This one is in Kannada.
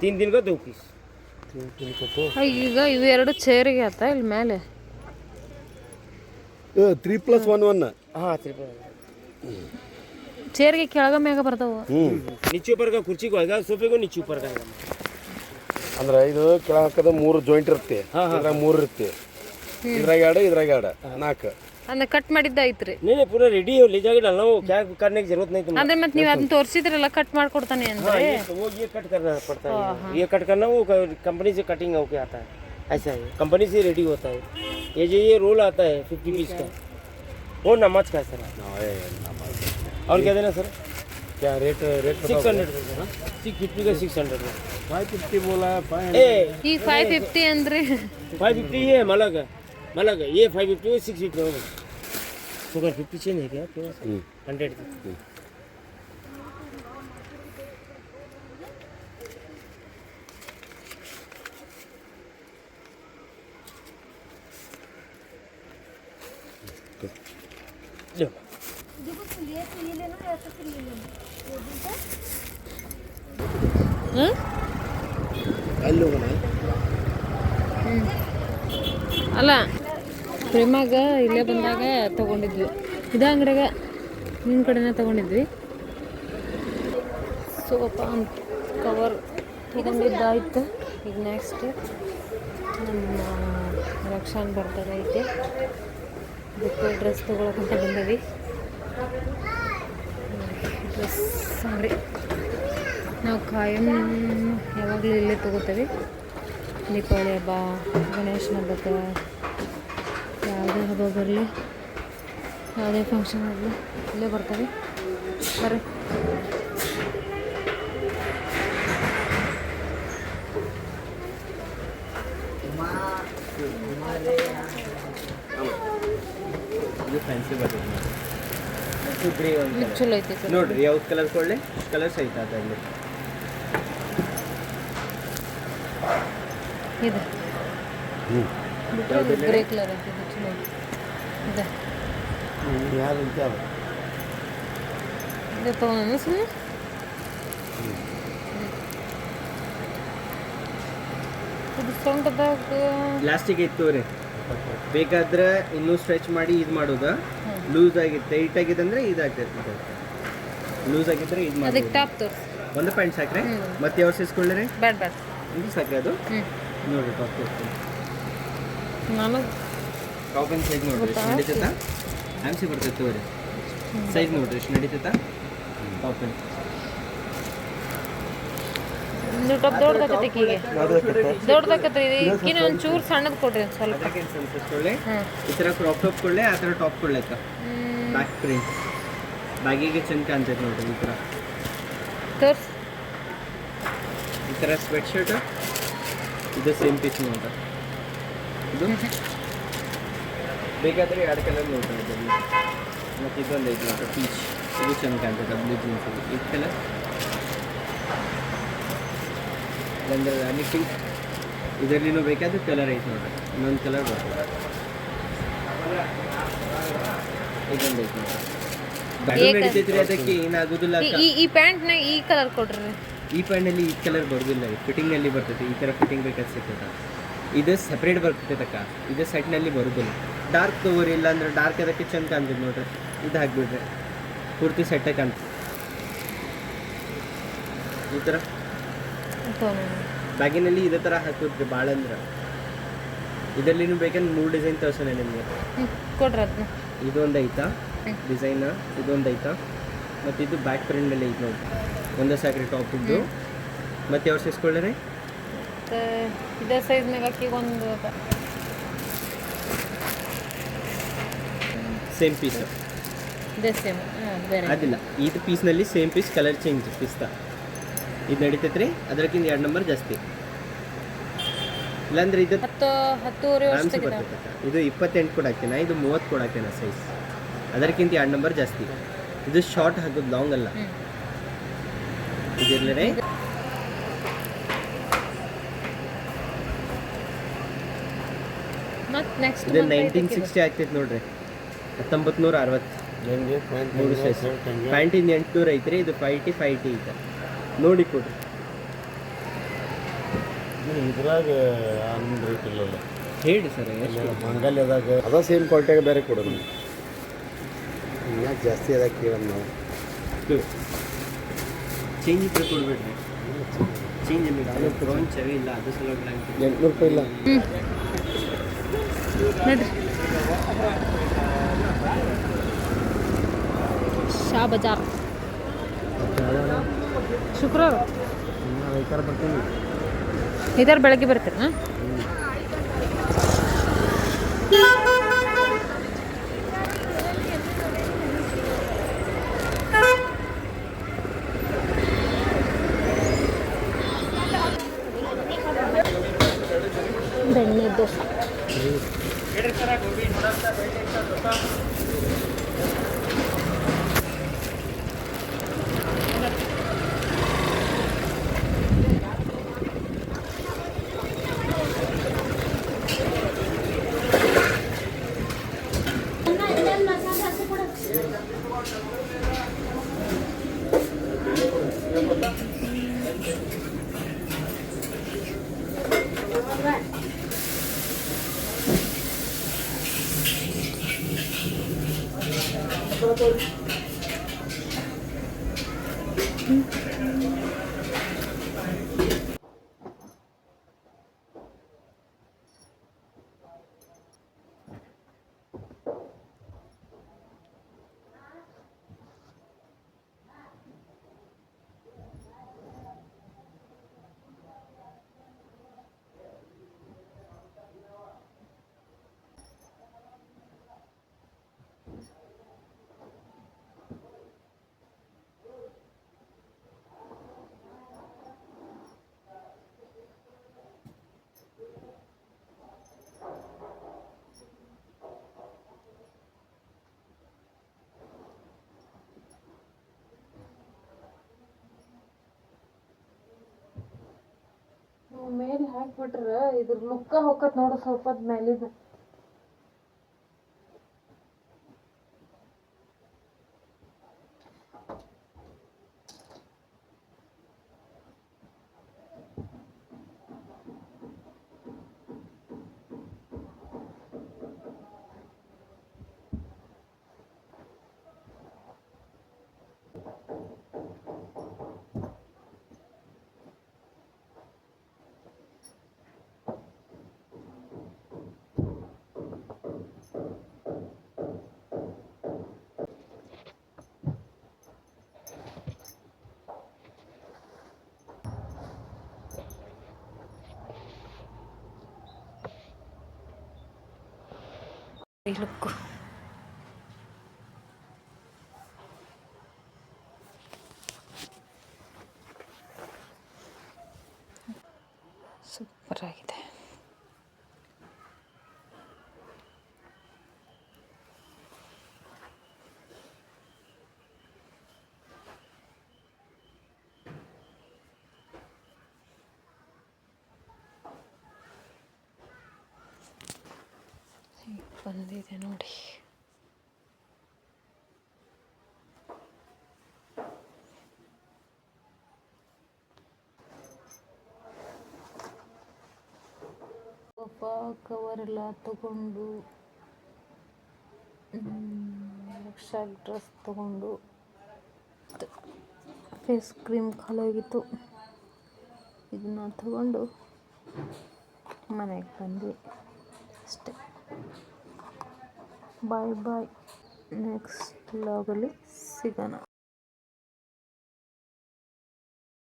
तीन दिन का दो पीस ಈಗ ಇವು ಎರಡು ಚೇರಿಗೆ ಆತ ಇಲ್ಲಿ ಮೇಲೆ ತ್ರೀ ಪ್ಲಸ್ ಒನ್ ಒನ್ हाँ त्रिपल ಚೇರಿಗೆ ಕೆಳಗ ಮ್ಯಾಗ ಬರ್ತಾವ ಹ್ಞೂ नीचे ऊपर का कुर्सी को आएगा सोफे को नीचे ऊपर का आएगा ಅಂದ್ರೆ ಇದು ಕೆಳ ಹಾಕದ ಮೂರು ಜಾಯಿಂಟ್ ಇರುತ್ತೆ ಇದ್ರಾಗ ಮೂರು ಇರುತ್ತೆ ಇದ್ರಾಗ ಎರಡು ಇದ್ರಾಗ ಎರಡು ನಾಲ್ಕು ಅಂದ್ರೆ ಕಟ್ ಮಾಡಿದ್ದ ಐತ್ರಿ नहीं नहीं पूरा रेडी है ले जाके डालना वो क्या करने की जरूरत नहीं तुम ಅಂದ್ರೆ ಮತ್ತೆ ನೀವು ಅದನ್ನ ತೋರಿಸಿದ್ರಲ್ಲ ಕಟ್ ಮಾಡ್ಕೊಡ್ತಾನೆ ಅಂದ್ರೆ हाँ, ये तो वो ये कट करना पड़ता है ये कट करना वो कंपनी से कटिंग होके आता है ऐसा है कंपनी से रेडी होता है ये जो ये रोल आता है फिफ्टी पीस का वो नमाज का है सर और क्या देना सर क्या rate rate six hundred six fifty का सिक्स हंड्रेड फाइव फिफ्टी बोला फाइव ए ಈಗ ಫೈವ್ ಫಿಫ್ಟಿ ಅಂದ್ರೆ फाइव फिफ्टी ये मलग है मलग है మళ్ళీ ఏ five fifty six fifty sugar fifty change అయిపోయా హండ్రెడ్ हेलो बनाए ಅಲ್ಲಿ, ಪ್ರೇಮಾಗ ಇಲ್ಲೇ ಬಂದಾಗ ತಗೊಂಡಿದ್ವಿ. ಇದೇ ಅಂಗಡಿಯಾಗ ನಿಮ್ಮ ಕಡೆನೇ ತಗೊಂಡಿದ್ವಿ. ಸೋಪ ಅಂತ ಕವರ್ ತಗೊಂಡಿದ್ದಾಯ್ತು. ಈಗ ನೆಕ್ಸ್ಟ್ ನಮ್ಮ ರಕ್ಷಾನ್ ಬರ್ತಾರೆ ಐತೆ. ಅದಕ್ಕೆ ಡ್ರೆಸ್ ತೊಗೊಳಕ್ಕಂತ ಬಂದೀವಿ. ಡ್ರೆಸ್ ಅಂಗಡಿ ನಾವು ಕಾಯಂ ಯಾವಾಗಲೂ ಇಲ್ಲೇ ತಗೋತೀವಿ. ದೀಪಾವಳಿ ಹಬ್ಬ, ಗಣೇಶನ ಹಬ್ಬಕ್ಕೆ ಯಾವುದೇ ಹಬ್ಬ ಬರಲಿ ಯಾವುದೇ ಫಂಕ್ಷನ್ ಆಗಲಿ ಇಲ್ಲೇ ಬರ್ತಾರೆ ಬರ್ರಿ. ಚಲೋ ಐತಿ ನೋಡ್ರಿ ಯಾವ್ದು ಕಲರ್ ಕೊಳ್ಳಿ ಕಲರ್ಸ್ ಐತೆ ಅದರಲ್ಲಿ. ಇದು. ಗ್ರೇ ಕಲರ್ ಐತಿ ಇದು ಯಾರು ಅಂತ ಇದು ತೊಗೊಂಡು ಸುಮ್ಮನೆ? ಇದು ಸೊಂಟದಾಗ ಲಾಸ್ಟಿಗೆ ಇತ್ತು ರೀ ಬೇಕಾದ್ರೆ ಇನ್ನೂ ಸ್ಟ್ರೆಚ್ ಮಾಡಿ ಇದು ಮಾಡೋದ? ಲೂಸ್ ಆಗಿ ಟೈಟ್ ಆಗಿದೆ ಅಂದ್ರೆ ಇದಾಗ್ತೈತೆ. ಲೂಸ್ ಆಗಿದ್ರೆ ಇದು ಮಾಡಿ ಅದಕ್ಕೆ ಟಾಪ್ ತೋರಿಸಿ. ಒಂದು ಪ್ಯಾಂಟ್ ಸಾಕ್ರೆ? ಮತ್ತೆ ಯಾವ ಸೈಜ್ ಕೊಳ್ಳ್ರಿ ಬ್ಯಾಡ ಬ್ಯಾಡ ಇದು ಸಾಕ್ರೆ ಅದು? ನೋಡಿ ನೋಡ್ರಿ ಟಾಪ್ ತೋರಿಸ್ತೀನಿ ನಾನು ಟಾಪಿನ ಸೈಜ್ ನೋಡ್ರಿ ಎಷ್ಟು ನಡೀತೈತಾ? ಆ್ಯಮ್ಸಿ ಬರ್ತೈತೆ ತಗೋರಿ. ಸೈಜ್ ನೋಡ್ರಿ ಎಷ್ಟು ನಡೀತೈತಾ? ಟಾಪ್ ದೊಡ್ಡದಾಕತ್ತೆ ಇದಕ್ಕಿನ್ನ ಒಂದು ಚೂರು ಸಣ್ಣದು ಕೊಡ್ರಿ ಒಂದು ಸ್ವಲ್ಪ. ಅದಕ್ಕೆ ಸ್ವಲ್ಪ ಕೊಳ್ಳೆ ಈ ಥರ ಕ್ರಾಪ್ ಟಾಪ್ ಕೊಳ್ಳೆ ಆ ಥರ ಟಾಪ್ ಕೊಳ್ಳೆಕ್ಕ ಬ್ಯಾಕ್ ಪ್ರಿಂಟ್ ಬ್ಯಾಗಿಗೆ ಚೆಂದ ಕಾಣ್ತೈತೆ ನೋಡ್ರಿ ಈ ಥರ ತೋರ್ಸಿ. ಈ ಥರ ಸ್ವೆಟ್ ಶರ್ಟ್ ಇದು ಸೇಮ್ ಪೀಸ್ ನೋಡ್ರಿ. ಇದು? ಬೇಕಾದರೆ ಎರಡು ಕಲರ್ ನೋಡ್ತಾ ಇದರಲ್ಲಿ ಮತ್ತು ಇದೊಂದು ಐದು ನೋಡ್ರಿ ಪೀಚ್ ಇದು ಚೆನ್ನಾಗಿ ಕಾಣ್ತದೆ ಬ್ಲೂ ಜೀನ್ಸ್ ಇದು ಕಲರ್ ಇಲ್ಲಂದ್ರೆ ರಾಣಿ ಪಿಂಕ್ ಇದರಲ್ಲಿನೂ ಬೇಕಾದ್ರೆ ಕಲರ್ ಐತೆ ನೋಡ್ರಿ. ಇನ್ನೊಂದು ಕಲರ್ ಬರ್ತದೆ. ಇದೊಂದು ಐತೆ ನೋಡ್ರಿ. ನಡೀತೈತ್ರಿ ಅದಕ್ಕೆ ಏನಾಗೋದಿಲ್ಲ ಈ- ಈ ಪ್ಯಾಂಟ್ ಪ್ಯಾಂಟ್ನಾಗ ಈ ಕಲರ್ ಕೊಡ್ರಿ. ಈ ಪ್ಯಾಂಟಲ್ಲಿ ಈ ಕಲರ್ ಬರೋದಿಲ್ಲ ಫಿಟ್ಟಿಂಗ್ನಲ್ಲಿ ಬರ್ತೈತೆ ಈ ಥರ ಫಿಟ್ಟಿಂಗ್ ಬೇಕಾದ್ರೆ ಸಿಗ್ತದೆ. ಇದು ಸಪ್ರೇಟ್ ಬರ್ತೈತೆ ಅಕ್ಕ ಇದು ಸೆಟ್ನಲ್ಲಿ ಬರೋದಿಲ್ಲ. ಡಾರ್ಕ್ ತಗೋರಿ ಇಲ್ಲ ಅಂದ್ರೆ ಡಾರ್ಕ್ ಅದಕ್ಕೆ ಚಂದ ಕಾಣ್ತದೆ ನೋಡ್ರಿ. ಇದು ಹಾಕ್ಬಿಡ್ರಿ ಪೂರ್ತಿ ಸೆಟ್ಟೆ ಕಾಣ್ತದೆ. ಈ ಥರ ಬ್ಯಾಗಿನಲ್ಲಿ ಇದೇ ಥರ ಹಾಕಿದ್ರಿ ಭಾಳ ಅಂದ್ರೆ. ಇದರಲ್ಲಿನೂ ಬೇಕಂದ್ರೆ ಮೂರು ಡಿಸೈನ್ ತೋರ್ಸೋಣ ನಿಮಗೆ. ಕೊಡ್ರಿ ಅದನ್ನ ಇದೊಂದು ಐತಾ? ಡಿಸೈನ್ ಇದೊಂದು ಐತಾ? ಮತ್ತು ಇದು ಬ್ಯಾಕ್ ಪ್ರಿಂಟಲ್ಲಿ ಐತೆ ನೋಡಿ ಒಂದೇ ಸಾಕ್ರಿ ಟಾಪ್ ಇದ್ದು. ಮತ್ತೆ ಯಾವ ಸೈಸ್ಕೊಳ್ಳ್ರಿ ಇದೇ ಇದೇ ಸೈಜ್ನಾಗ ಒಂದು ಸೇಮ್ ಪೀಸ್ ಇದೇ ಸೇಮ್ ಬೇರೆ ಅದಿಲ್ಲ. ಇದು ಪೀಸ್ನಲ್ಲಿ ಸೇಮ್ ಪೀಸ್ ಕಲರ್ ಚೇಂಜ್ ಪಿಸ್ತಾ ಇದು ನಡೀತೈತೆ ರೀ ಅದಕ್ಕಿಂತ ಎರಡು ನಂಬರ್ ಜಾಸ್ತಿ. ಇಲ್ಲಾಂದ್ರೆ ಇದು ಹತ್ತು ಹತ್ತುವರೆ ಇದು ಇಪ್ಪತ್ತೆಂಟು ಕೂಡ ಹಾಕ್ತೇನೆ ಇದು ಮೂವತ್ತು ಕೂಡ ಹಾಕ್ತೇನೆ ಸೈಜ್ ಅದಕ್ಕಿಂತ ಎರಡು ನಂಬರ್ ಜಾಸ್ತಿ. ಇದು ಶಾರ್ಟ್ ಹಾಕೋದು ಲಾಂಗ್ ಅಲ್ಲ. ಇದಿರ್ಲೇ ಇದು ನೈನ್ಟೀನ್ ಸಿಕ್ಸ್ಟಿ ಆಗ್ತೈತೆ ನೋಡ್ರಿ. ಹತ್ತೊಂಬತ್ತು ನೂರ ಅರವತ್ತು ಮೂರು ಸೈಜ್ ಪ್ಯಾಂಟಿಂದ ಎಂಟುನೂರು ಐತ್ರಿ ಇದು ಫೈವ್ ಟಿ ಫೈವ್ ಟಿ ಐತೆ ನೋಡಿ ಕೊಡ್ರಿ ಇದ್ರಾಗ ರೇಟ್ ಇಲ್ಲಲ್ಲ ಹೇಳಿ ಸರ್ ಮಂಗಲ್ಯದಾಗ ಅದ ಸೇಮ್ ಕ್ವಾಲಿಟಿಯಾಗ ಬೇರೆ ಕೊಡೋದು ಇನ್ನ ಜಾಸ್ತಿ ಅದ ಕೇಳೋದು ನಾವು. ಚೇಂಜ್ ಇದ್ರೆ ಕೊಡ್ಬೇಡ್ರಿ. ಚೇಂಜ್ ಇಲ್ಲ ಅದು ಪ್ರಾನ್ ಚವಿ ಇಲ್ಲ ಅದು ಸಲುವಾಗಿ ಎಂಟ್ನೂರು ರೂಪಾಯಿ ಇಲ್ಲ. ನಡ್ರಿ. ಶಾ ಬಜಾರ್. ಶುಕ್ರವಾರ. ಬರ್ತೀನಿ ಇದರ ಬೆಳಗ್ಗೆ ಬರ್ತೀರಾ? ಮೇಲೆ ಹಾಕ್ಬಿಟ್ರೆ ಇದ್ರ ಲುಕ್ಕ ಹೊಕ್ಕತ್ ನೋಡು ಸ್ವಲ್ಪ ಲುಕ್ಕು look ಬಂದಿದೆ ನೋಡಿ. ಸೋಫಾ ಕವರೆಲ್ಲ ತಗೊಂಡು ಶಾಲ್ ಡ್ರೆಸ್ ತಗೊಂಡು, ಫೇಸ್ ಕ್ರೀಮ್ ಖಾಲೋಗಿತ್ತು ಇದನ್ನ ತಗೊಂಡು ಮನೆಗೆ ಬಂದ್ವಿ. ಅಷ್ಟೇ. ಬಾಯ್ ಬಾಯ್. ನೆಕ್ಸ್ಟ್ ವ್ಲಾಗಲ್ಲಿ ಸಿಗೋಣ.